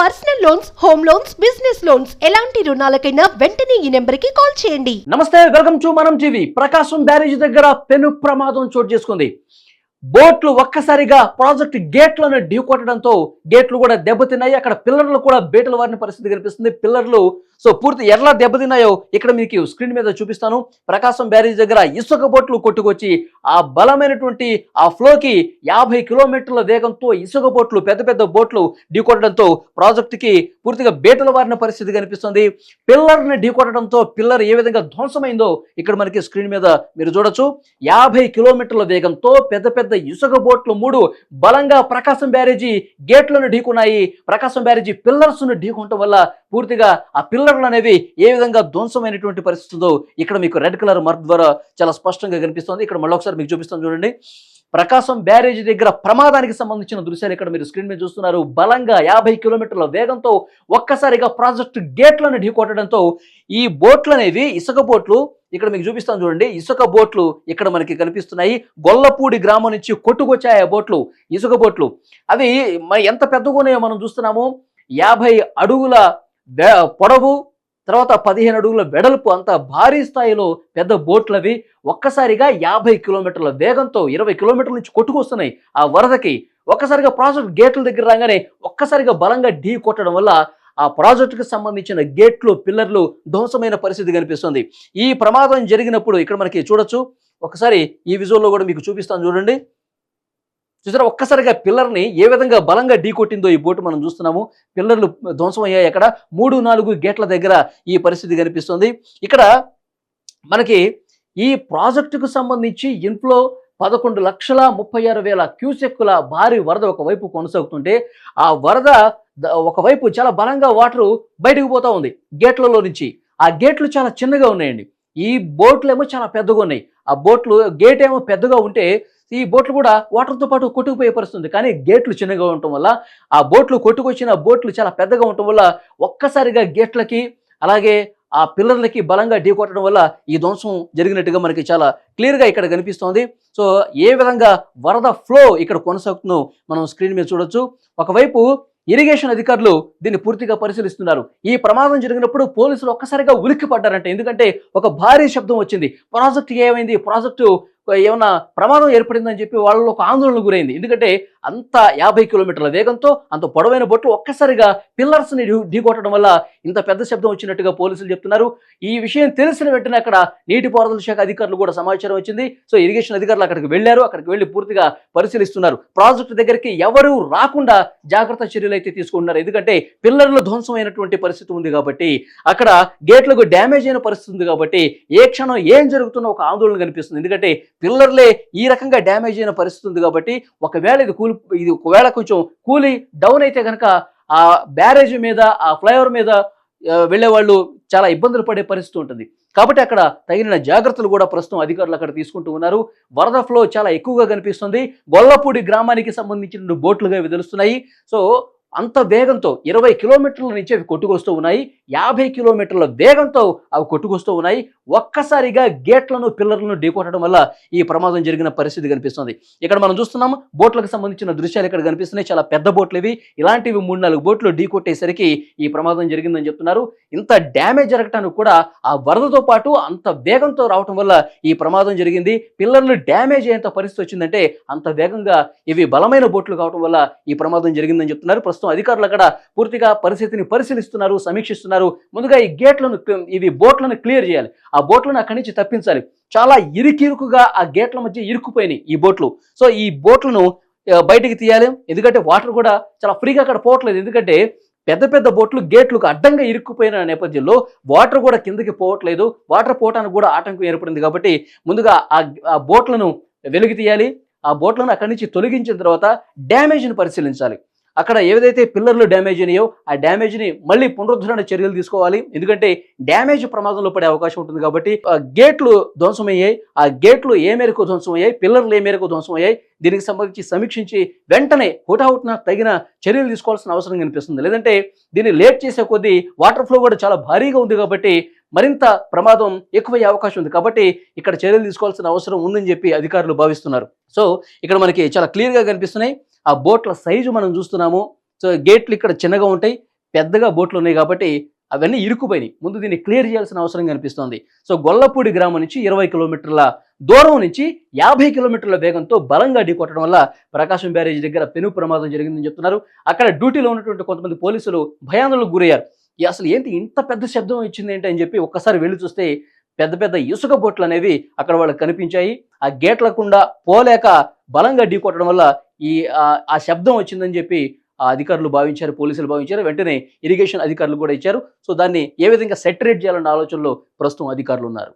Personal loans home loans business loans ఎలాంటి రుణాలకైనా వెంటనే ఈ నెంబర్కి కాల్ చేయండి. నమస్తే welcome to Manam TV. Prakasam barrage దగ్గర పెను ప్రమాదం చోటు చేసుకుంది. బోట్లు ఒక్కసారిగా ప్రాజెక్ట్ గేట్లను ఢీకొట్టడంతో గేట్లు కూడా దెబ్బతిన్నాయి. అక్కడ పిల్లర్లు కూడా బేటలు వారిన పరిస్థితి కనిపిస్తుంది. పిల్లర్లు సో పూర్తి ఎలా దెబ్బతిన్నాయో ఇక్కడ మీకు స్క్రీన్ మీద చూపిస్తాను. ప్రకాశం బ్యారేజ్ దగ్గర ఇసుక బోట్లు కొట్టుకొచ్చి ఆ బలమైనటువంటి ఆ ఫ్లోకి యాభై కిలోమీటర్ల వేగంతో ఇసుక బోట్లు పెద్ద పెద్ద బోట్లు ఢీకొట్టడంతో ప్రాజెక్టుకి పూర్తిగా బేటలు వారిన పరిస్థితి కనిపిస్తుంది. పిల్లర్ని ఢీకొట్టడంతో పిల్లర్ ఏ విధంగా ధ్వంసమైందో ఇక్కడ మనకి స్క్రీన్ మీద మీరు చూడొచ్చు. యాభై కిలోమీటర్ల వేగంతో పెద్ద పెద్ద ఇసుక బోట్లు మూడు బలంగా ప్రకాశం బ్యారేజీ గేట్లను ఢీకున్నాయి. ప్రకాశం బ్యారేజీ పిల్లర్స్ను ఢీకొనటం వల్ల పూర్తిగా ఆ పిల్లర్లు అనేవి ఏ విధంగా ధ్వంసమైనటువంటి పరిస్థితుందో ఇక్కడ మీకు రెడ్ కలర్ మార్క్ ద్వారా చాలా స్పష్టంగా కనిపిస్తుంది. ఇక్కడ మళ్ళీ ఒకసారి మీకు చూపిస్తాను చూడండి. ప్రకాశం బ్యారేజీ దగ్గర ప్రమాదానికి సంబంధించిన దృశ్యాలు ఇక్కడ మీరు స్క్రీన్ మీద చూస్తున్నారు. బలంగా యాభై కిలోమీటర్ల వేగంతో ఒక్కసారిగా ప్రాజెక్టు గేట్లను ఢీకొట్టడంతో ఈ బోట్లు అనేవి ఇసుక బోట్లు ఇక్కడ మీకు చూపిస్తాను చూడండి. ఇసుక బోట్లు ఇక్కడ మనకి కనిపిస్తున్నాయి. గొల్లపూడి గ్రామం నుంచి కొట్టుకొచ్చాయి ఆ బోట్లు? ఇసుక బోట్లు. అవి ఎంత పెద్దగా ఉన్నాయో మనం చూస్తున్నాము. యాభై అడుగుల పొడవు తర్వాత పదిహేను అడుగుల వెడల్పు అంత భారీ స్థాయిలో పెద్ద బోట్లు అవి ఒక్కసారిగా యాభై కిలోమీటర్ల వేగంతో ఇరవై కిలోమీటర్ల నుంచి కొట్టుకొస్తున్నాయి ఆ వరదకి. ఒక్కసారిగా ప్రాసెస్ గేట్ల దగ్గర రాగానే ఒక్కసారిగా బలంగా ఢీ కొట్టడం వల్ల ఆ ప్రాజెక్టుకు సంబంధించిన గేట్లు పిల్లర్లు ధ్వంసమైన పరిస్థితి కనిపిస్తుంది. ఈ ప్రమాదం జరిగినప్పుడు ఇక్కడ మనకి చూడొచ్చు. ఒకసారి ఈ విజువల్లో కూడా మీకు చూపిస్తాను చూడండి. చూసారా? ఒక్కసారిగా పిల్లర్ని ఏ విధంగా బలంగా ఢీకొట్టిందో ఈ బోటు మనం చూస్తున్నాము. పిల్లర్లు ధ్వంసం అయ్యాయి అక్కడ. మూడు నాలుగు గేట్ల దగ్గర ఈ పరిస్థితి కనిపిస్తుంది. ఇక్కడ మనకి ఈ ప్రాజెక్టుకు సంబంధించి ఇన్ఫ్లో పదకొండు లక్షల ముప్పై ఆరు వేల క్యూసెక్కుల భారీ వరద ఒకవైపు కొనసాగుతుంటే ఆ వరద ఒకవైపు చాలా బలంగా వాటర్ బయటకు పోతూ ఉంది. గేట్లలో నుంచి. ఆ గేట్లు చాలా చిన్నగా ఉన్నాయండి. ఈ బోట్లు ఏమో చాలా పెద్దగా ఉన్నాయి. ఆ బోట్లు గేట్ ఏమో పెద్దగా ఉంటే ఈ బోట్లు కూడా వాటర్తో పాటు కొట్టుకుపోయే పరిస్థితుంది కానీ గేట్లు చిన్నగా ఉండటం వల్ల ఆ బోట్లు కొట్టుకొచ్చిన బోట్లు చాలా పెద్దగా ఉండటం వల్ల ఒక్కసారిగా గేట్లకి అలాగే ఆ పిల్లర్లకి బలంగా ఢీకొట్టడం వల్ల ఈ ధ్వంసం జరిగినట్టుగా మనకి చాలా క్లియర్గా ఇక్కడ కనిపిస్తోంది. సో ఏ విధంగా వరద ఫ్లో ఇక్కడ కొనసాగుతుందో మనం స్క్రీన్ మీద చూడొచ్చు. ఒకవైపు ఇరిగేషన్ అధికారులు దీన్ని పూర్తిగా పరిశీలిస్తున్నారు. ఈ ప్రమాదం జరిగినప్పుడు పోలీసులు ఒక్కసారిగా ఉలిక్కి పడ్డారంట ఎందుకంటే ఒక భారీ శబ్దం వచ్చింది. ప్రాజెక్ట్ ఏమైంది? ప్రాజెక్టు ఏమన్నా ప్రమాదం ఏర్పడిందని చెప్పి వాళ్ళలో ఒక ఆందోళన గురైంది. ఎందుకంటే అంత యాభై కిలోమీటర్ల వేగంతో అంత పొడవైన బొట్టు ఒక్కసారిగా పిల్లర్స్ని ఢీ ఢీకొట్టడం వల్ల ఇంత పెద్ద శబ్దం వచ్చినట్టుగా పోలీసులు చెప్తున్నారు. ఈ విషయం తెలిసిన వెంటనే అక్కడ నీటిపారుదల శాఖ అధికారులు కూడా సమాచారం వచ్చింది. సో ఇరిగేషన్ అధికారులు అక్కడికి వెళ్ళారు. అక్కడికి వెళ్ళి పూర్తిగా పరిశీలిస్తున్నారు. ప్రాజెక్టు దగ్గరికి ఎవరు రాకుండా జాగ్రత్త చర్యలు అయితే తీసుకుంటున్నారు. ఎందుకంటే పిల్లర్లు ధ్వంసమైనటువంటి పరిస్థితి ఉంది కాబట్టి అక్కడ గేట్లకు డ్యామేజ్ అయిన పరిస్థితి ఉంది కాబట్టి ఏ క్షణం ఏం జరుగుతున్న ఒక ఆందోళన కనిపిస్తుంది. ఎందుకంటే పిల్లర్లే ఈ రకంగా డ్యామేజ్ అయిన పరిస్థితి ఉంది కాబట్టి ఒకవేళ ఇది కూలి ఇది ఒకవేళ కొంచెం కూలి డౌన్ అయితే కనుక ఆ బ్యారేజ్ మీద ఆ ఫ్లైఓవర్ మీద వెళ్ళే వాళ్ళు చాలా ఇబ్బందులు పడే పరిస్థితి ఉంటుంది. కాబట్టి అక్కడ తగిన జాగ్రత్తలు కూడా ప్రస్తుతం అధికారులు అక్కడ తీసుకుంటూ ఉన్నారు. వరద ఫ్లో చాలా ఎక్కువగా కనిపిస్తుంది. గొల్లపూడి గ్రామానికి సంబంధించిన బోట్లుగా ఇవి తెలుస్తున్నాయి. సో అంత వేగంతో ఇరవై కిలోమీటర్ల నుంచి అవి కొట్టుకొస్తూ ఉన్నాయి. యాభై కిలోమీటర్ల వేగంతో అవి కొట్టుకొస్తూ ఉన్నాయి. ఒక్కసారిగా గేట్లను పిల్లర్లను ఢీకొట్టడం వల్ల ఈ ప్రమాదం జరిగిన పరిస్థితి కనిపిస్తుంది. ఇక్కడ మనం చూస్తున్నాం బోట్లకు సంబంధించిన దృశ్యాలు ఇక్కడ కనిపిస్తున్నాయి. చాలా పెద్ద బోట్లు ఇవి. ఇలాంటివి మూడు నాలుగు బోట్లు ఢీకొట్టేసరికి ఈ ప్రమాదం జరిగిందని చెప్తున్నారు. ఇంత డ్యామేజ్ జరగటానికి కూడా ఆ వరదతో పాటు అంత వేగంతో రావటం వల్ల ఈ ప్రమాదం జరిగింది. పిల్లర్లు డ్యామేజ్ అయ్యేంత పరిస్థితి వచ్చిందంటే అంత వేగంగా ఇవి బలమైన బోట్లు కావటం వల్ల ఈ ప్రమాదం జరిగిందని చెప్తున్నారు. ప్రస్తుతం అధికారులు అక్కడ పూర్తిగా పరిస్థితిని పరిశీలిస్తున్నారు సమీక్షిస్తున్నారు. ముందుగా ఈ గేట్లను ఇవి బోట్లను క్లియర్ చేయాలి. ఆ బోట్లను అక్కడి నుంచి తప్పించాలి. చాలా ఇరుకిరుకుగా ఆ గేట్ల మధ్య ఇరుక్కుపోయినాయి ఈ బోట్లు. సో ఈ బోట్లను బయటికి తీయాలి. ఎందుకంటే వాటర్ కూడా చాలా ఫ్రీగా అక్కడ పోవట్లేదు. ఎందుకంటే పెద్ద పెద్ద బోట్లు గేట్లకు అడ్డంగా ఇరుక్కుపోయిన నేపథ్యంలో వాటర్ కూడా కిందకి పోవట్లేదు. వాటర్ పోవటానికి కూడా ఆటంకం ఏర్పడింది కాబట్టి ముందుగా ఆ బోట్లను వెలుగు తీయాలి. ఆ బోట్లను అక్కడి నుంచి తొలగించిన తర్వాత డ్యామేజ్ని పరిశీలించాలి. అక్కడ ఏదైతే పిల్లర్లు డ్యామేజ్ అయినాయో ఆ డ్యామేజ్ని మళ్ళీ పునరుద్ధరణ చర్యలు తీసుకోవాలి. ఎందుకంటే డ్యామేజ్ ప్రమాదంలో పడే అవకాశం ఉంటుంది కాబట్టి ఆ గేట్లు ధ్వంసమయ్యాయి. ఆ గేట్లు ఏ మేరకు ధ్వంసమయ్యాయి? పిల్లర్లు ఏ మేరకు ధ్వంసమయ్యాయి? దీనికి సంబంధించి సమీక్షించి వెంటనే హుటాహుట్న తగిన చర్యలు తీసుకోవాల్సిన అవసరం కనిపిస్తుంది. లేదంటే దీన్ని లేట్ చేసే కొద్దీ వాటర్ ఫ్లో కూడా చాలా భారీగా ఉంది కాబట్టి మరింత ప్రమాదం ఎక్కువయ్యే అవకాశం ఉంది. కాబట్టి ఇక్కడ చర్యలు తీసుకోవాల్సిన అవసరం ఉందని చెప్పి అధికారులు భావిస్తున్నారు. సో ఇక్కడ మనకి చాలా క్లియర్గా కనిపిస్తున్నాయి. ఆ బోట్ల సైజు మనం చూస్తున్నాము. సో గేట్లు ఇక్కడ చిన్నగా ఉంటాయి. పెద్దగా బోట్లు ఉన్నాయి కాబట్టి అవన్నీ ఇరుక్కుపోయినాయి. ముందు దీన్ని క్లియర్ చేయాల్సిన అవసరం కనిపిస్తోంది. సో గొల్లపూడి గ్రామం నుంచి ఇరవై కిలోమీటర్ల దూరం నుంచి యాభై కిలోమీటర్ల వేగంతో బలంగా ఢీకొట్టడం వల్ల ప్రకాశం బ్యారేజ్ దగ్గర పెను ప్రమాదం జరిగిందని చెప్తున్నారు. అక్కడ డ్యూటీలో ఉన్నటువంటి కొంతమంది పోలీసులు భయాందోళనకు గురయ్యారు. ఈ అసలు ఏంటి ఇంత పెద్ద శబ్దం ఇచ్చింది ఏంటి అని చెప్పి ఒక్కసారి వెళ్ళి చూస్తే పెద్ద పెద్ద ఇసుక బొట్లు అనేవి అక్కడ వాళ్ళకి కనిపించాయి. ఆ గేట్లకుండా పోలేక బలంగా ఢీకొట్టడం వల్ల ఈ ఆ- శబ్దం వచ్చిందని చెప్పి ఆ అధికారులు భావించారు పోలీసులు భావించారు. వెంటనే ఇరిగేషన్ అధికారులు కూడా ఇచ్చారు. సో దాన్ని ఏ విధంగా సెటరేట్ చేయాలన్న ఆలోచనలో ప్రస్తుతం అధికారులు ఉన్నారు.